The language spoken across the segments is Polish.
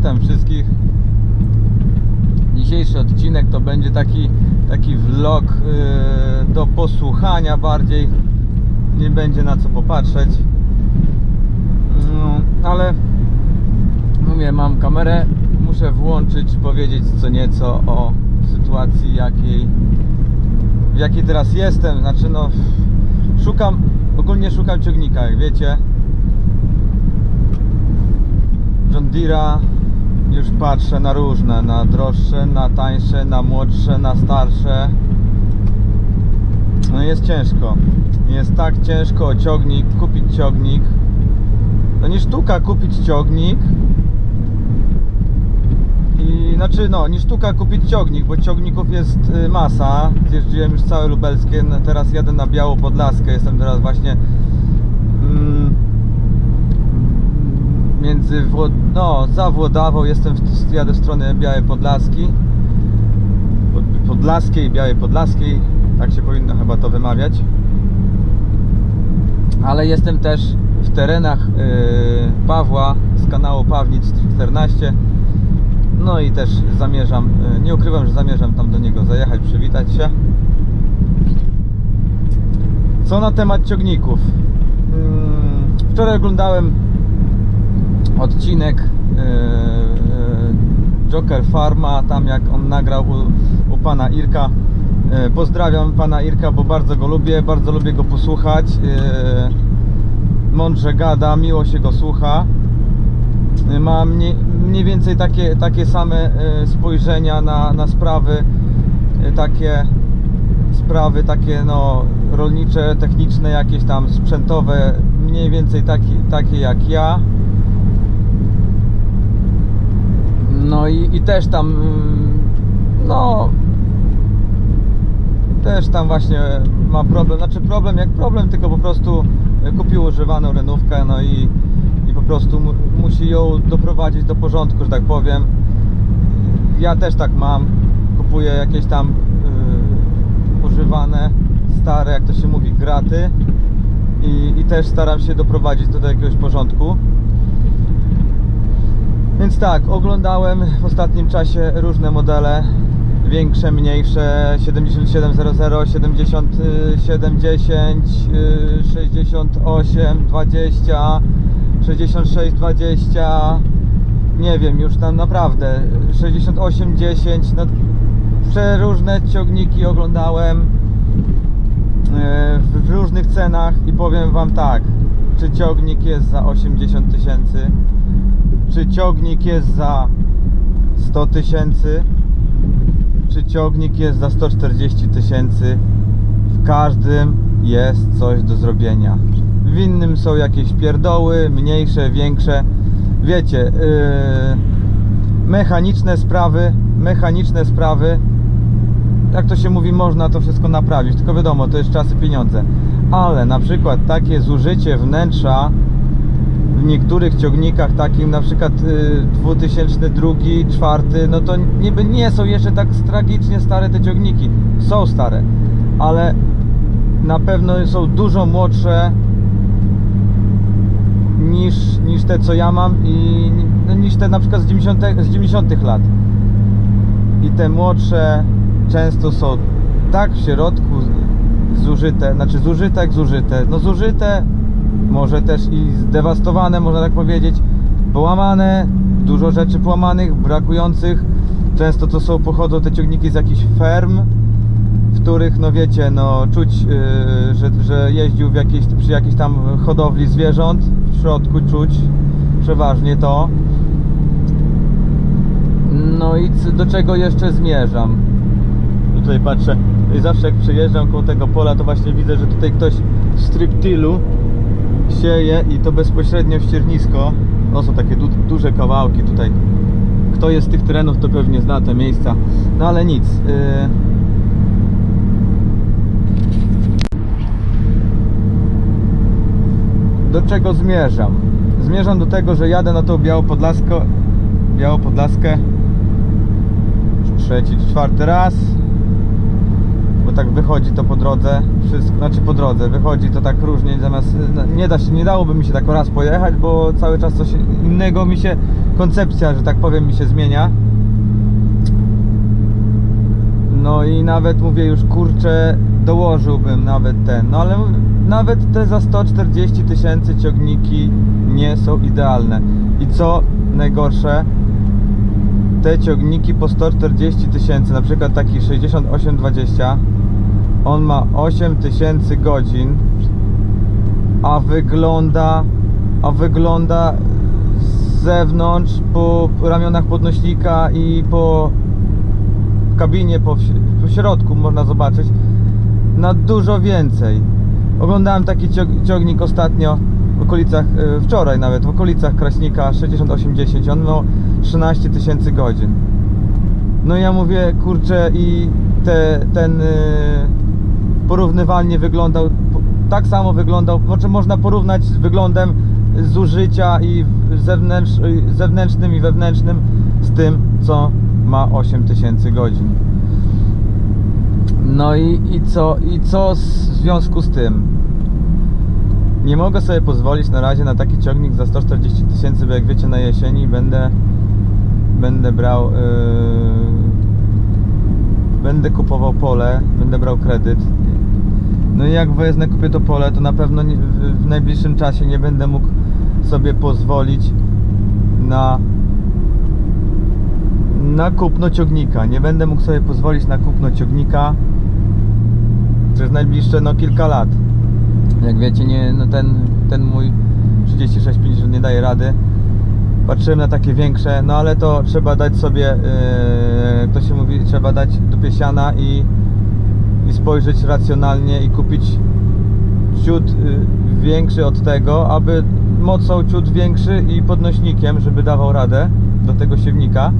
witam wszystkich. Dzisiejszy odcinek to będzie taki, taki vlog yy, do posłuchania bardziej. Nie będzie na co popatrzeć. No, ale mówię, mam kamerę, muszę włączyć, powiedzieć co nieco o sytuacji jakiej w jakiej teraz jestem. Znaczy no szukam, ogólnie szukam ciągnika, jak wiecie. John Deere'a już patrzę na różne, na droższe, na tańsze, na młodsze, na starsze. No jest ciężko. Jest tak ciężko ciągnik, kupić ciągnik. No nie sztuka kupić ciągnik. I znaczy no, nie sztuka kupić ciągnik, bo ciągników jest y, masa. Zjeździłem już całe lubelskie, no teraz jadę na Białą Podlaskę. Jestem teraz właśnie między Wło- no, za Włodawą jestem w, jadę w stronę Białej Podlaski. Pod, Podlaskiej, Białej Podlaskiej, tak się powinno chyba to wymawiać. Ale jestem też w terenach y, Pawła z kanału Pawnic 14. No i też zamierzam, y, nie ukrywam, że zamierzam tam do niego zajechać, przywitać się. Co na temat ciągników? Mm, Wczoraj oglądałem odcinek yy, yy, Joker Farma, tam jak on nagrał u, u pana Irka. Yy, Pozdrawiam pana Irka, bo bardzo go lubię, bardzo lubię go posłuchać. Mądrze gada, miło się go słucha. Ma mniej, mniej więcej takie, takie same spojrzenia na, na sprawy, takie sprawy takie no rolnicze, techniczne, jakieś tam sprzętowe, mniej więcej takie, takie jak ja. No i, i też tam, mm, no, też tam właśnie ma problem, znaczy problem jak problem, tylko po prostu kupił używaną renówkę, no i, i po prostu mu, musi ją doprowadzić do porządku, że tak powiem. Ja też tak mam, kupuję jakieś tam y, używane, stare, jak to się mówi, graty i, i też staram się doprowadzić to do jakiegoś porządku. Więc tak, oglądałem w ostatnim czasie różne modele, większe, mniejsze, 7700, 7710, y, 68, 20, 66, 20, nie wiem, już tam naprawdę, 68, 10, no przeróżne ciągniki oglądałem y, w różnych cenach i powiem Wam tak, czy ciągnik jest za 80 tysięcy, czy ciągnik jest za 100 tysięcy, czy ciągnik jest za 140 tysięcy. W każdym jest coś do zrobienia. W innym są jakieś pierdoły, mniejsze, większe. Wiecie, yy, mechaniczne sprawy, mechaniczne sprawy. Jak to się mówi, można to wszystko naprawić. Tylko wiadomo, to jest czas i pieniądze. Ale na przykład takie zużycie wnętrza w niektórych ciągnikach takim na przykład y, 2002, 2004, no to niby nie są jeszcze tak tragicznie stare te ciągniki. Są stare, ale na pewno są dużo młodsze niż, niż te co ja mam i no, niż te na przykład z 90, z 90 lat. I te młodsze często są tak w środku zużyte, znaczy zużyte jak zużyte. No zużyte może też i zdewastowane, można tak powiedzieć, połamane, dużo rzeczy połamanych, brakujących. Często to są, pochodzą te ciągniki z jakichś ferm, w których, no wiecie, no czuć, yy, że, że jeździł w jakiejś, przy jakiejś tam hodowli zwierząt, w środku czuć przeważnie to. No i do czego jeszcze zmierzam? Tutaj patrzę, zawsze jak przejeżdżam koło tego pola, to właśnie widzę, że tutaj ktoś w striptilu sieje i to bezpośrednio w ściernisko. No są takie du duże kawałki tutaj. Kto jest z tych terenów, to pewnie zna te miejsca. No ale nic. Yy... Do czego zmierzam? Zmierzam do tego, że jadę na tą Białopodlaskę, Białopodlaskę trzeci czwarty raz. Bo tak wychodzi to po drodze, wszystko, znaczy po drodze, wychodzi to tak różnie, zamiast, no, nie da się, nie dałoby mi się tak raz pojechać, bo cały czas coś innego mi się, koncepcja, że tak powiem, mi się zmienia. No i nawet mówię już, kurczę, dołożyłbym nawet ten, no ale nawet te za 140 tysięcy ciągniki nie są idealne. I co najgorsze, te ciągniki po 140 tysięcy, na przykład taki 6820, on ma 8000 godzin, a wygląda, a wygląda z zewnątrz po ramionach podnośnika i po kabinie, po, po środku można zobaczyć na dużo więcej. Oglądałem taki ciągnik ostatnio w okolicach, e, wczoraj nawet, w okolicach Kraśnika 6810, on miał 13 tysięcy godzin. No ja mówię, kurczę i te, ten y, porównywalnie wyglądał, tak samo wyglądał, znaczy można porównać z wyglądem zużycia i zewnętrz, zewnętrznym i wewnętrznym z tym, co ma 8000 godzin. No i, i co, i co w związku z tym? Nie mogę sobie pozwolić na razie na taki ciągnik za 140 tysięcy, bo jak wiecie na jesieni będę będę brał yy, będę kupował pole, będę brał kredyt. No i jak wezmę kupię to pole, to na pewno w najbliższym czasie nie będę mógł sobie pozwolić na na kupno ciągnika. Nie będę mógł sobie pozwolić na kupno ciągnika przez najbliższe no kilka lat. Jak wiecie, nie, no ten, ten mój 3650 nie daje rady. Patrzyłem na takie większe, no ale to trzeba dać sobie, yy, to się mówi, trzeba dać dupie siana i, i spojrzeć racjonalnie i kupić ciut y, większy od tego, aby mocą ciut większy i podnośnikiem, żeby dawał radę do tego siewnika.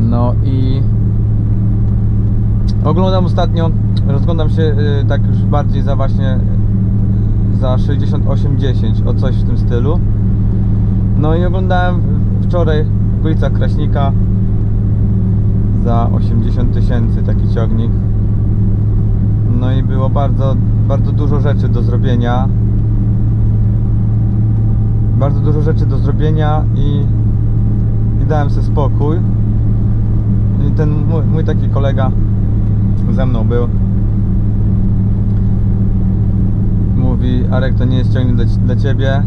No i oglądam ostatnio, rozglądam się y, tak już bardziej za właśnie y, za 6810 o coś w tym stylu. No i oglądałem wczoraj w okolicach Kraśnika za 80 tysięcy taki ciągnik. No i było bardzo, bardzo dużo rzeczy do zrobienia. Bardzo dużo rzeczy do zrobienia i, i dałem sobie spokój. I ten mój, mój taki kolega ze mną był. Mówi, Arek to nie jest ciągnik dla, dla Ciebie.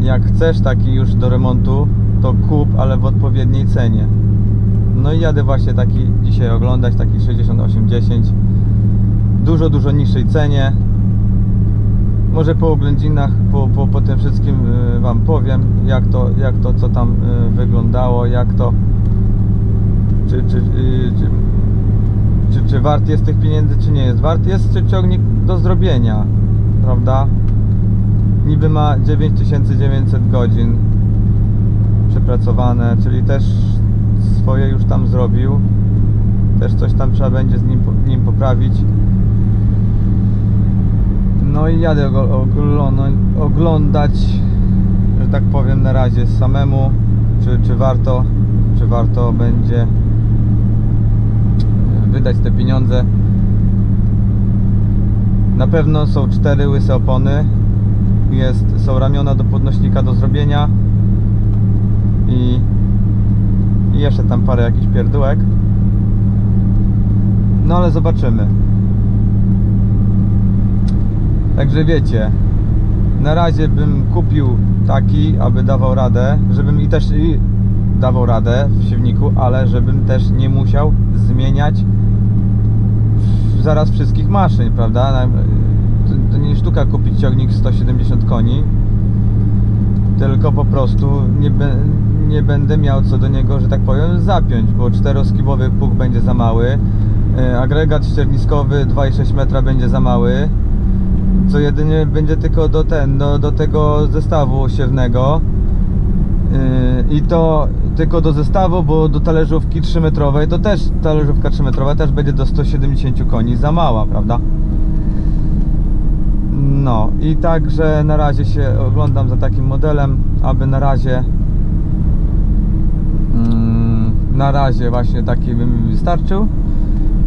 Jak chcesz taki już do remontu, to kup, ale w odpowiedniej cenie. No i jadę właśnie taki dzisiaj oglądać, taki 6810 dużo, dużo niższej cenie. Może po oględzinach, po, po, po tym wszystkim y, Wam powiem, jak to, jak to co tam y, wyglądało, jak to, czy, czy, y, czy, czy, czy wart jest tych pieniędzy, czy nie jest wart. Jest czy ciągnik do zrobienia, prawda? Niby ma 9900 godzin przepracowane, czyli też swoje już tam zrobił. Też coś tam trzeba będzie z nim, nim poprawić. No i jadę oglądać, oglądać, że tak powiem na razie samemu, czy, czy warto, czy warto będzie wydać te pieniądze. Na pewno są cztery łyse opony, jest, są ramiona do podnośnika do zrobienia i, i jeszcze tam parę jakichś pierdółek. No ale zobaczymy. Także wiecie, na razie bym kupił taki, aby dawał radę, żebym i też i dawał radę w siewniku, ale żebym też nie musiał zmieniać zaraz wszystkich maszyn, prawda? To, to nie sztuka kupić ciągnik 170 koni, tylko po prostu nie, nie będę miał co do niego, że tak powiem, zapiąć, bo czteroskibowy pług będzie za mały, e, agregat ścierniskowy 2,6 metra będzie za mały, co jedynie będzie tylko do ten, do, do tego zestawu siewnego Yy, i to tylko do zestawu, bo do talerzówki 3 metrowej to też talerzówka 3 metrowa też będzie do 170 koni za mała, prawda? No i także na razie się oglądam za takim modelem, aby na razie na razie właśnie taki by mi wystarczył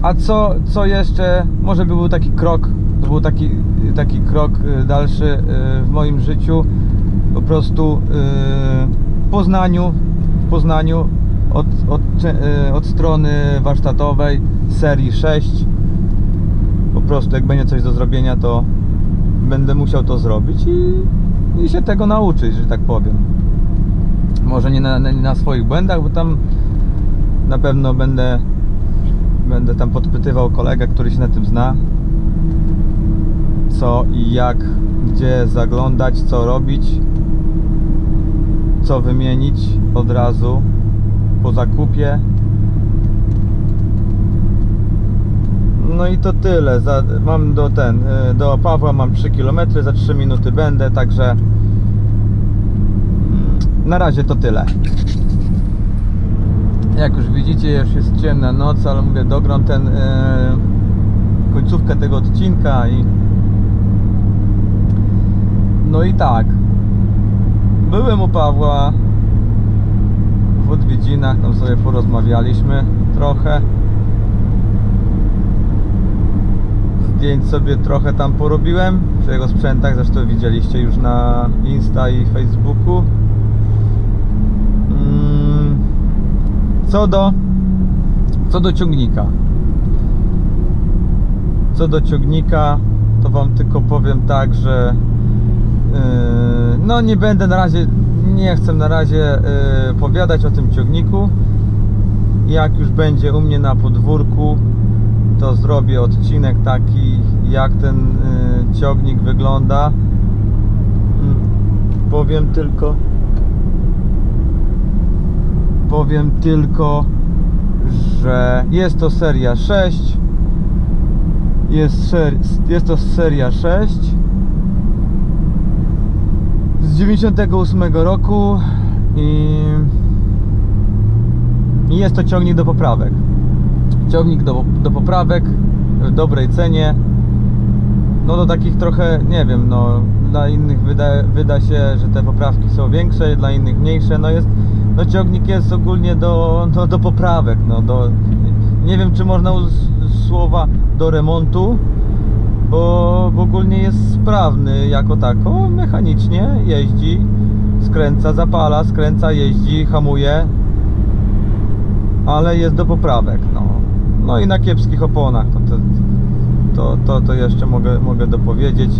A co, co jeszcze? Może by był taki krok, to był taki, taki krok y, dalszy y, w moim życiu. Po prostu y, w Poznaniu, w Poznaniu od, od, y, od strony warsztatowej serii 6 po prostu jak będzie coś do zrobienia to będę musiał to zrobić i, i się tego nauczyć, że tak powiem może nie na, na swoich błędach, bo tam na pewno będę będę tam podpytywał kolegę, który się na tym zna. Co i jak, gdzie zaglądać, co robić co wymienić od razu po zakupie. No i to tyle. Za, mam do ten y, do Pawła mam 3 km za 3 minuty będę także na razie to tyle. Jak już widzicie, już jest ciemna noc, ale mówię, dogram ten e, końcówkę tego odcinka i no i tak. Byłem u Pawła w odwiedzinach, tam sobie porozmawialiśmy trochę. Zdjęć sobie trochę tam porobiłem przy jego sprzętach, zresztą widzieliście już na Insta i Facebooku. Co do co do ciągnika. Co do ciągnika, to wam tylko powiem tak, że yy, no nie będę na razie nie chcę na razie yy, powiadać o tym ciągniku. Jak już będzie u mnie na podwórku, to zrobię odcinek taki jak ten yy, ciągnik wygląda. Mm, Powiem tylko powiem tylko, że jest to seria 6. Jest, ser, jest to seria 6 z 98 roku i, jest to ciągnik do poprawek. Ciągnik do, do poprawek w dobrej cenie. No do takich trochę, nie wiem, no dla innych wyda, wyda się, że te poprawki są większe, dla innych mniejsze. No jest, no ciągnik jest ogólnie do, do, do poprawek, no do, nie wiem czy można słowa do remontu, bo, bo ogólnie jest sprawny jako tako, mechanicznie jeździ, skręca, zapala, skręca, jeździ, hamuje, ale jest do poprawek, no. No i na kiepskich oponach, to, to, to, to, to jeszcze mogę, mogę dopowiedzieć.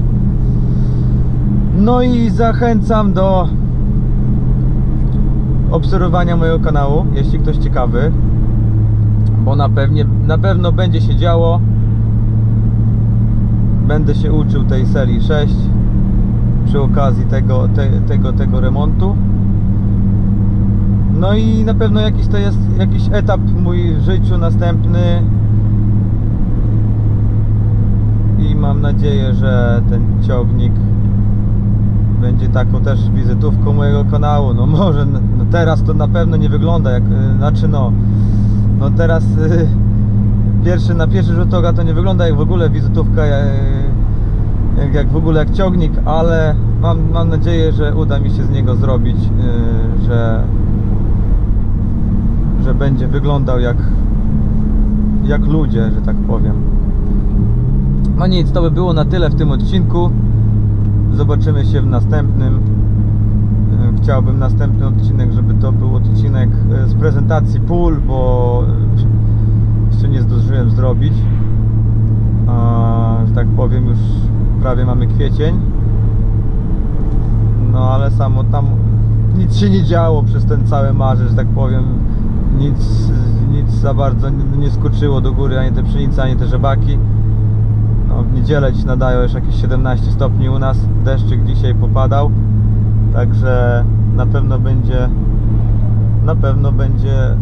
No i zachęcam do obserwowania mojego kanału, jeśli ktoś ciekawy, bo na, pewnie, na pewno będzie się działo. Będę się uczył tej serii 6 przy okazji tego, te, tego, tego remontu. No i na pewno jakiś to jest jakiś etap w życiu następny. I mam nadzieję, że ten ciągnik będzie taką też wizytówką mojego kanału. No może teraz to na pewno nie wygląda jak, y, znaczy no, no teraz y, pierwszy na pierwszy rzut oka to nie wygląda jak w ogóle wizytówka, jak, jak, jak w ogóle jak ciągnik, ale mam, mam nadzieję, że uda mi się z niego zrobić, y, że że będzie wyglądał jak jak ludzie, że tak powiem. No nic, to by było na tyle w tym odcinku. Zobaczymy się w następnym. Chciałbym następny odcinek, żeby to był odcinek e, z prezentacji pól, bo jeszcze nie zdążyłem zrobić. A, że tak powiem, już prawie mamy kwiecień. No ale samo tam nic się nie działo przez ten cały marzec, że tak powiem. Nic, nic za bardzo nie- nie skoczyło do góry, ani te pszenice, ani te rzebaki. No, w niedzielę dziś nadają już jakieś 17 stopni u nas. Deszczyk dzisiaj popadał. Także na pewno będzie na pewno będzie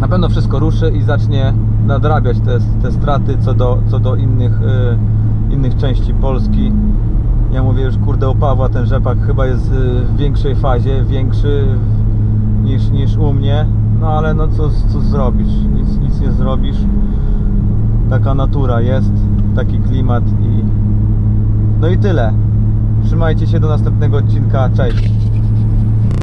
na pewno wszystko ruszy i zacznie nadrabiać te, te straty co do, co do innych, y, innych części Polski. Ja mówię już kurde u Pawła ten rzepak chyba jest y, w większej fazie, większy niż, niż u mnie. No ale no co, co zrobisz? Nic, nic nie zrobisz taka natura jest, taki klimat i no i tyle. Trzymajcie się do następnego odcinka. Cześć.